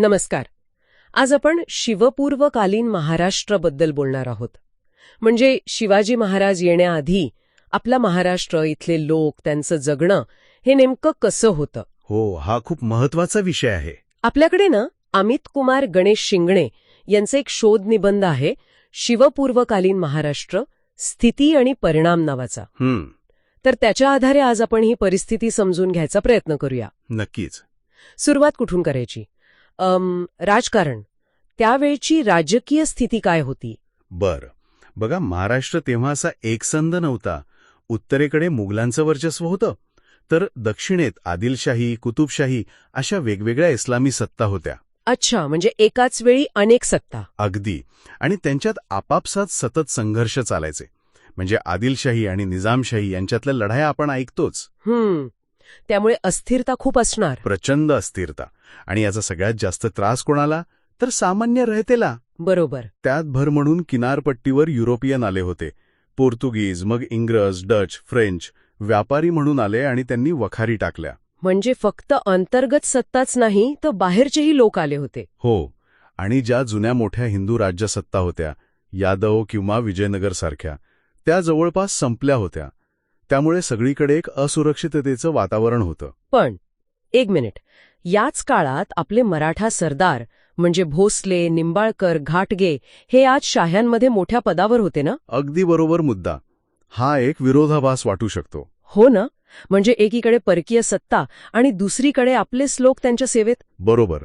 नमस्कार. आज आपण शिवपूर्वकालीन महाराष्ट्राबद्दल बोलणार आहोत. म्हणजे शिवाजी महाराज येण्याआधी आपला महाराष्ट्र इथले लोक त्यांचं जगणं हे नेमकं कसं होतं? हो हा खूप महत्त्वाचा विषय आहे. आपल्याकडे ना अमित कुमार गणेश शिंगणे यांचे एक शोध निबंध आहे शिवपूर्वकालीन महाराष्ट्र स्थिती आणि परिणाम नावाचा. तर त्याच्या आधारे आज आपण ही परिस्थिती समजून घ्यायचा प्रयत्न करूया. नक्कीच. सुरुवात कुठून करायची? राजकारण. त्यावेळची राजकीय स्थिती काय होती? बर. बघा महाराष्ट्र तेव्हा असा एकसंध नव्हता. उत्तरेकडे मुघलांचं वर्चस्व होतं. तर दक्षिणेत आदिलशाही कुतुबशाही अशा वेगवेगळ्या इस्लामी सत्ता होत्या. अच्छा म्हणजे एकाच वेळी अनेक सत्ता. अगदी. आणि त्यांच्यात आपापसात सतत संघर्ष चालायचे. म्हणजे आदिलशाही आणि निजामशाही यांच्यातल्या लढाया आपण ऐकतोच. हम्म. त्यामुळे अस्थिरता खूप असणार. प्रचंड अस्थिरता. आणि याचा सगळ्यात जास्त त्रास कोणाला? तर सामान्य रयतेला. बरोबर. त्यात भर म्हणून किनारपट्टीवर युरोपियन आले होते. पोर्तुगीज मग इंग्रज डच फ्रेंच व्यापारी म्हणून आले आणि त्यांनी वखारी टाकल्या. म्हणजे फक्त अंतर्गत सत्ताच नाही तर बाहेरचेही लोक आले होते. हो. आणि ज्या जुन्या मोठ्या हिंदू राज्यसत्ता होत्या यादव किंवा विजयनगर सारख्या त्या जवळपास संपल्या होत्या. त्यामुळे सगळीकडे एक असुरक्षिततेचं वातावरण होतं. पण एक मिनिट. याच काळात आपले मराठा सरदार म्हणजे भोसले निंबाळकर घाटगे हे आज शाह्यांमध्ये मोठ्या पदावर होते ना? अगदी बरोबर मुद्दा. हा एक विरोधाभास वाटू शकतो. हो ना? म्हणजे एकीकडे परकीय सत्ता आणि दुसरीकडे आपलेच लोक त्यांच्या सेवेत? बरोबर.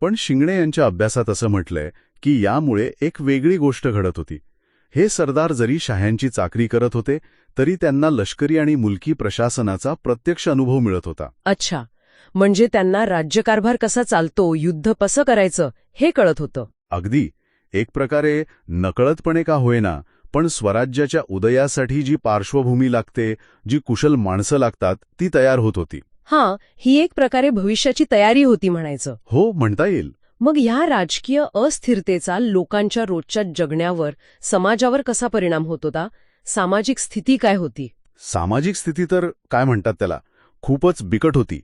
पण शिंगणे यांच्या अभ्यासात असं म्हटलंय की यामुळे एक वेगळी गोष्ट घडत होती. हे सरदार जरी शाह्यांची चाकरी करत होते तरी त्यांना लष्करी आणि मुलकी प्रशासनाचा प्रत्यक्ष अनुभव मिळत होता. अच्छा. म्हणजे त्यांना राज्यकारभार कसा चालतो युद्ध कसं करायचं हे कळत होतं. अगदी. एक प्रकारे नकळतपणे का होईना पण स्वराज्याच्या उदयासाठी जी पार्श्वभूमी लागते जी कुशल माणसं लागतात ती तयार होत होती. हां ही एक प्रकारे भविष्याची तयारी होती म्हणायचं. हो म्हणता येईल. मग ह्या राजकीय अस्थिरतेचा लोकांच्या रोजच्या जगण्यावर समाजावर कसा परिणाम होत होता? सामाजिक स्थिती काय होती? सामाजिक स्थिती तर काय म्हणतात त्याला? खूपच बिकट होती.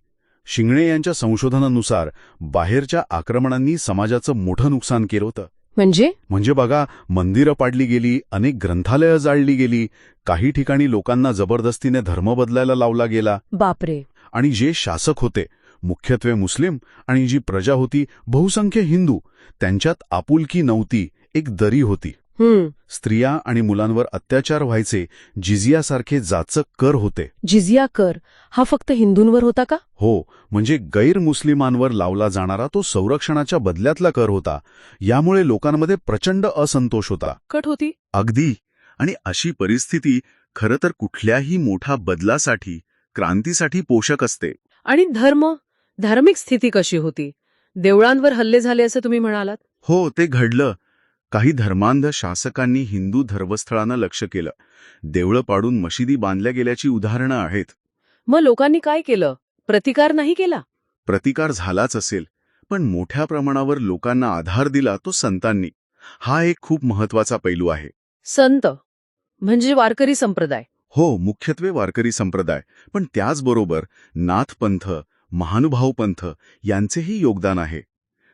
शिंगणे यांच्या संशोधनानुसार बाहेरच्या आक्रमणांनी समाजाचं मोठं नुकसान केलं होतं. म्हणजे? म्हणजे बघा मंदिरं पाडली गेली अनेक ग्रंथालयं जाळली गेली काही ठिकाणी लोकांना जबरदस्तीने धर्म बदलायला लावला गेला. बापरे. आणि जे शासक होते मुख्यत्वे मुस्लिम आणि जी प्रजा होती बहुसंख्य हिंदू त्यांच्यात आपुलकी नव्हती एक दरी होती. स्त्रिया आणि मुलांवर अत्याचार व्हायचे जिझियासारखे जाचक कर होते. जिझिया कर. हा फक्त हिंदूंवर होता का? हो म्हणजे गैरमुस्लिमांवर लावला जाणारा तो संरक्षणाच्या बदल्यातला कर होता. यामुळे लोकांमध्ये प्रचंड असंतोष होता. कट होती. अगदी. आणि अशी परिस्थिती खरं तर कुठल्याही मोठ्या बदलासाठी क्रांतीसाठी पोषक असते. आणि धर्म? धार्मिक स्थिती कशी होती? देवळांवर हल्ले झाले असं तुम्ही म्हणालात? हो ते घडलं. काही धर्मांध शासकांनी हिंदू धर्मस्थळांना लक्ष केलं. देवळं पाडून मशिदी बांधल्या गेल्याची उदाहरणं आहेत. मग लोकांनी काय केलं? प्रतिकार नाही केला? प्रतिकार झालाच असेल पण मोठ्या प्रमाणावर लोकांना आधार दिला तो संतांनी. हा एक खूप महत्त्वाचा पैलू आहे. संत म्हणजे वारकरी संप्रदाय. हो मुख्यत्वे वारकरी संप्रदाय. पण त्याचबरोबर नाथपंथ महानुभावपंथ यांचेही योगदान आहे.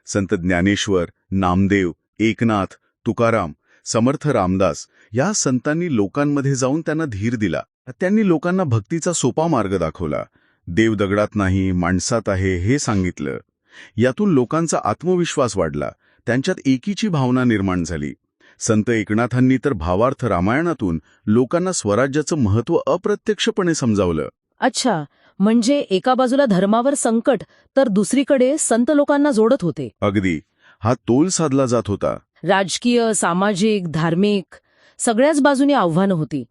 संत ज्ञानेश्वर नामदेव एकनाथ तुकाराम समर्थ रामदास या संतांनी लोकांमध्ये जाऊन त्यांना धीर दिला. त्यांनी लोकांना भक्तीचा सोपा मार्ग दाखवला. देव दगडात नाही माणसात आहे हे सांगितलं. यातून लोकांचा आत्मविश्वास वाढला. त्यांच्यात एकीची भावना निर्माण झाली. संत एकनाथांनी तर भावार्थ रामायणातून लोकांना स्वराज्याचं महत्त्व अप्रत्यक्षपणे समजावलं. अच्छा म्हणजे एका बाजूला धर्मावर संकट तर दुसरीकडे संत लोकांना जोडत होते. अगदी. हा तोल साधला जात होता. राजकीय सामाजिक धार्मिक सगळ्याच बाजूनी आव्हानं होती.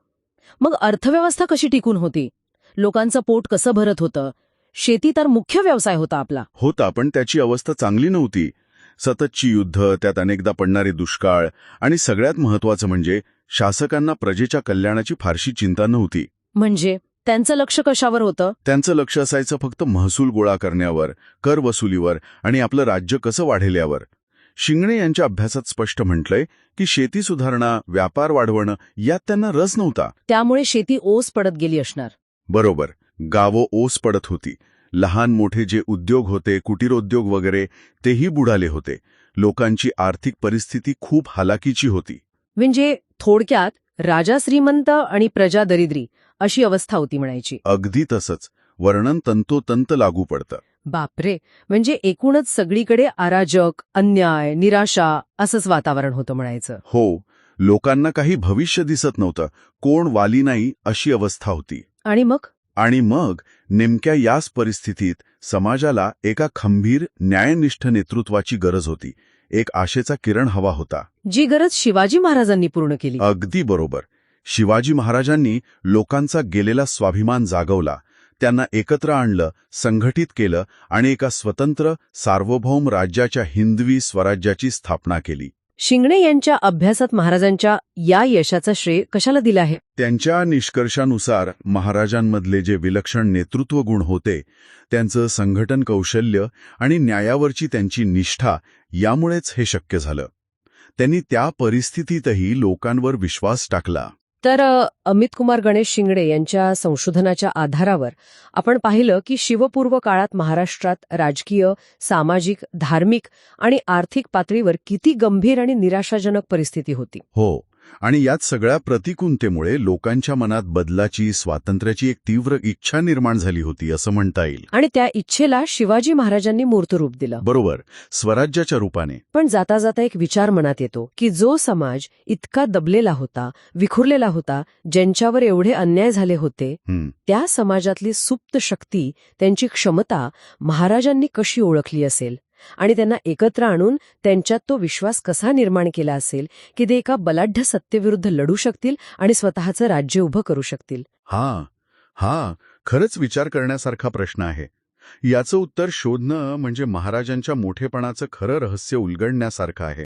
मग अर्थव्यवस्था कशी टिकून होती? लोकांचं पोट कसं भरत होतं? शेती तर मुख्य व्यवसाय होता आपला. होता पण त्याची अवस्था चांगली नव्हती. सततची युद्ध त्यात अनेकदा पडणारे दुष्काळ आणि सगळ्यात महत्वाचं म्हणजे शासकांना प्रजेच्या कल्याणाची फारशी चिंता नव्हती. म्हणजे त्यांचं लक्ष कशावर होतं? त्यांचं लक्ष असायचं फक्त महसूल गोळा करण्यावर कर वसुलीवर आणि आपलं राज्य कसं वाढेल यावर. शिंगणे यांच्या अभ्यासात स्पष्ट म्हटलंय की शेती सुधारणा व्यापार वाढवणं यात त्यांना रस नव्हता. त्यामुळे शेती ओस पडत गेली असणार. बरोबर. गावो ओस पडत होती. लहान मोठे जे उद्योग होते कुटीरोद्योग वगैरे तेही बुडाले होते. लोकांची आर्थिक परिस्थिती खूप हालाकीची होती. म्हणजे थोडक्यात राजा श्रीमंत आणि प्रजा दरिद्री अशी अवस्था होती म्हणायची. अगदी तसंच. वर्णन तंतोतंत लागू पडतं. बापरे म्हणजे एकूणच सगळीकडे अराजक अन्याय निराशा असंच वातावरण होतं म्हणायचं. हो लोकांना काही भविष्य दिसत नव्हतं. कोण वाली नाही अशी अवस्था होती. आणि मग? आणि मग नेमक्या याच परिस्थितीत समाजाला एका खंबीर न्यायनिष्ठ नेतृत्वाची गरज होती. एक आशेचा किरण हवा होता. जी गरज शिवाजी महाराजांनी पूर्ण केली. अगदी बरोबर. शिवाजी महाराजांनी लोकांचा गेलेला स्वाभिमान जागवला. त्यांना एकत्र आणलं संघटित केलं आणि एका स्वतंत्र सार्वभौम राज्याच्या हिंदवी स्वराज्याची स्थापना केली. शिंगणे यांच्या अभ्यासात महाराजांच्या या यशाचा श्रेय कशाला दिला आहे? त्यांच्या निष्कर्षानुसार महाराजांमधले जे विलक्षण नेतृत्व गुण होते त्यांचं संघटन कौशल्य आणि न्यायावरची त्यांची निष्ठा यामुळेच हे शक्य झालं. त्यांनी त्या परिस्थितीतही लोकांवर विश्वास टाकला. तर अमित कुमार गणेश शिंगडे यांच्या संशोधनाच्या आधारावर आपण पाहिलं की शिवपूर्व काळात महाराष्ट्रात राजकीय सामाजिक धार्मिक आणि आर्थिक पातळीवर किती गंभीर आणि निराशाजनक परिस्थिती होती. हो. आणि यात सगळ्या प्रतिकूलतेमुळे लोकांच्या मनात बदलाची स्वातंत्र्याची एक तीव्र इच्छा निर्माण झाली होती असं म्हणता येईल. आणि त्या इच्छेला शिवाजी महाराजांनी मूर्तरूप दिलं. बरोबर. स्वराज्याच्या रूपाने. पण जाता जाता एक विचार मनात येतो की जो समाज इतका दबलेला होता विखुरलेला होता ज्यांच्यावर एवढे अन्याय झाले होते त्या समाजातली सुप्त शक्ती त्यांची क्षमता महाराजांनी कशी ओळखली असेल? आणि त्यांना एकत्र आणून त्यांच्यात तो विश्वास कसा निर्माण केला असेल की ते एका बलाढ्य सत्तेविरुद्ध लढू शकतील आणि स्वतःचं राज्य उभं करू शकतील? हा हा खरंच विचार करण्यासारखा प्रश्न आहे. याचं उत्तर शोधणं म्हणजे महाराजांच्या मोठेपणाचं खरं रहस्य उलगडण्यासारखं आहे.